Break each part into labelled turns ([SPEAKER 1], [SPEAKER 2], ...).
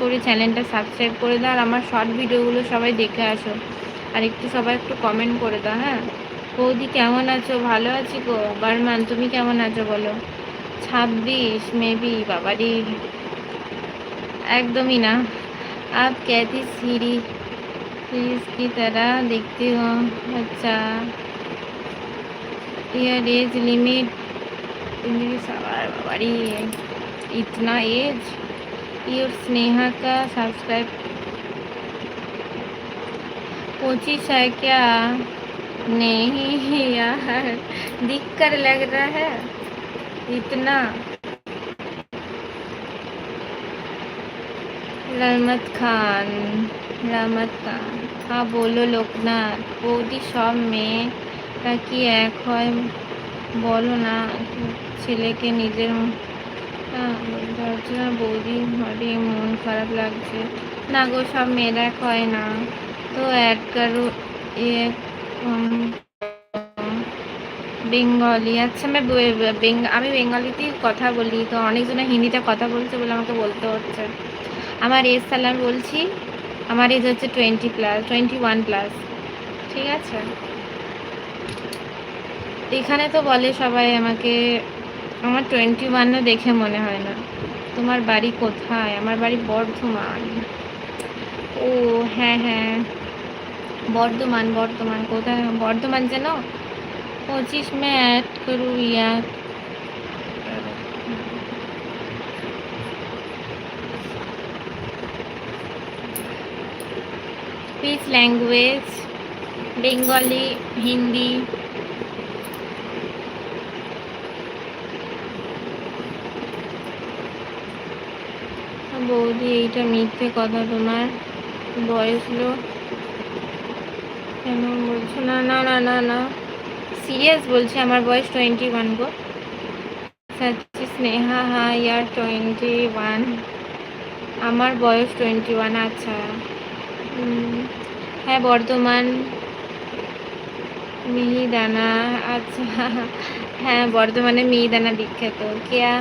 [SPEAKER 1] করি চ্যানেলটা সাবস্ক্রাইব করে দাও আর আমার শর্ট ভিডিওগুলো সবাই দেখে আসো আর একটু সবাই একটু কমেন্ট করে দাও হ্যাঁ বৌদি কেমন আছো ভালো আছি গো বারমান তুমি কেমন আছো বলো ছাব্বিশ মেবি বাবারি একদমই না आप कैसी सीरी सीरीज की तरह देखते हो अच्छा ईयर एज लिमिट सवार बाबारी इतना एज ये स्नेहा का सब्सक्राइब पच्चीस है क्या नहीं यार दिख कर लग रहा है इतना রহমত খান রহমত খান হ্যাঁ বলো লোকনাথ বৌদি সব মেয়েরা কি এক হয় বলো না ছেলেকে নিজের হ্যাঁ, বলতে না, বৌদি ভারী মন খারাপ লাগছে। না গো, সব মেয়েরা হয় না। তো ইয়ে বেঙ্গলি। আচ্ছা আমি আমি বেঙ্গলিতেই কথা বলি, তো অনেকজনে হিন্দিতে কথা বলছে বলে আমাকে বলতে হচ্ছে। আমার এজ তাহলে আমি বলছি, আমার এজ হচ্ছে twenty plus twenty one plus ঠিক আছে? এখানে তো বলে সবাই আমাকে, আমার টোয়েন্টি ওয়ানও দেখে মনে হয় না। তোমার বাড়ি কোথায়? আমার বাড়ি বর্ধমান। ও হ্যাঁ হ্যাঁ। বর্ধমান বর্ধমান, কোথায়? বর্ধমান যেন? পঁচিশ মে অ্যাড করু ইয়া which language, bengali, hindi বৌদি, এইটা মিথ্যে কথা, তোমার বয়স হলো কেন বলছো? না না না না না। সিরিয়াস বলছি, আমার বয়স টোয়েন্টি ওয়ান গো। সচ্চি স্নেহা হ্যাঁ ইয়ার টোয়েন্টি ওয়ান আমার বয়স টোয়েন্টি ওয়ান আচ্ছা হ্যাঁ বর্ধমান। মিহিদানা আচ্ছা। হ্যাঁ বর্ধমানে মিহিদানা বিখ্যাত। কেয়া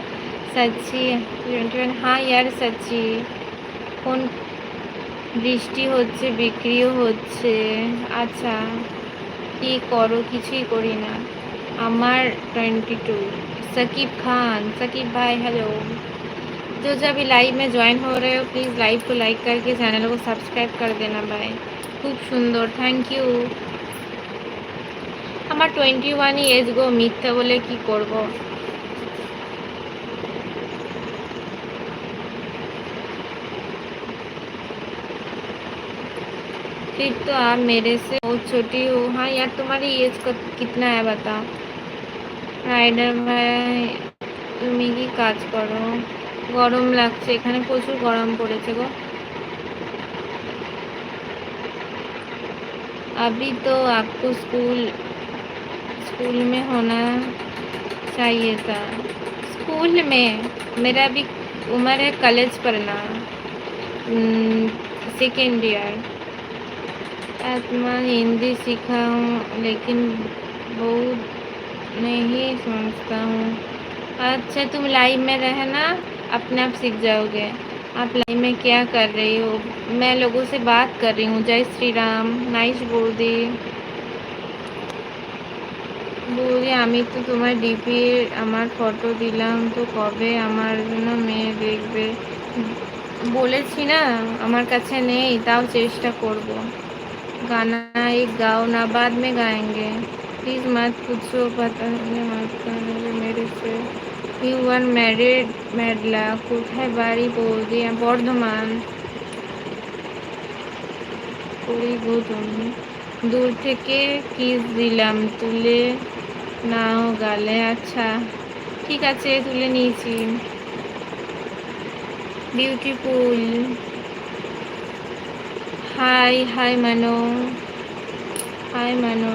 [SPEAKER 1] সাচ্ছি হ্যাঁ ইয়ার সাচ্ছি কোন বৃষ্টি হচ্ছে, বিক্রিও হচ্ছে আচ্ছা কি করো, কিছুই করি না। আমার টোয়েন্টি টু সাকিব খান। সাকিব ভাই হ্যালো जो আপনি अभी लाइव में join please live co like live channel like subscribe কর को सब्सक्राइब कर देना সুন্দর থ্যাংক ইউ আমার টোয়েন্টি ওয়ান ইয়ার্স গো, মিথ্যা বলে কি করব? फिर तो आप मेरे से बहुत छोटी हो हाँ यार तुम्हारी एज कितना है बताओ রাইডার ভাই তুমি কি কাজ করো গরম লাগছে এখানে প্রচুর গরম পড়েছে গো अभी तो आपको स्कूल स्कूल में होना चाहिए था स्कूल में मेरा अभी उम्र है कॉलेज पढ़ना सेकेंड ईयर आत्मा हिंदी सीखा हूँ लेकिन बहुत नहीं समझता हूँ अच्छा तुम लाइव में रहना अपने आप सीख जाओगे आप लाइव में क्या कर रही हो मैं लोगों से बात कर रही हूँ जय श्री राम नाइस বৌদি বৌদি আমি তো তোমার ডিপি আমার ফটো দিলাম তো কবে আমার জন্য মেয়ে দেখবে বলেছি না আমার কাছে নেই তাও চেষ্টা করব गाना एक गाओ ना बाद में गाएंगे प्लीज़ मत पूछो पता नहीं मत करने मेरे से ইউ আর ম্যারিড মেডলা কোথায় বাড়ি বৌদি বর্ধমান করি গো তুমি দূর থেকে কিস দিলাম তুলে নাও গালে আচ্ছা ঠিক আছে তুলে নিয়েছি বিউটিফুল হাই হাই মানো হাই মানো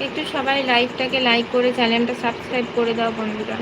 [SPEAKER 1] একটু সবাই লাইভটাকে লাইক করে চ্যানেলটা সাবস্ক্রাইব করে দাও, বন্ধুরা।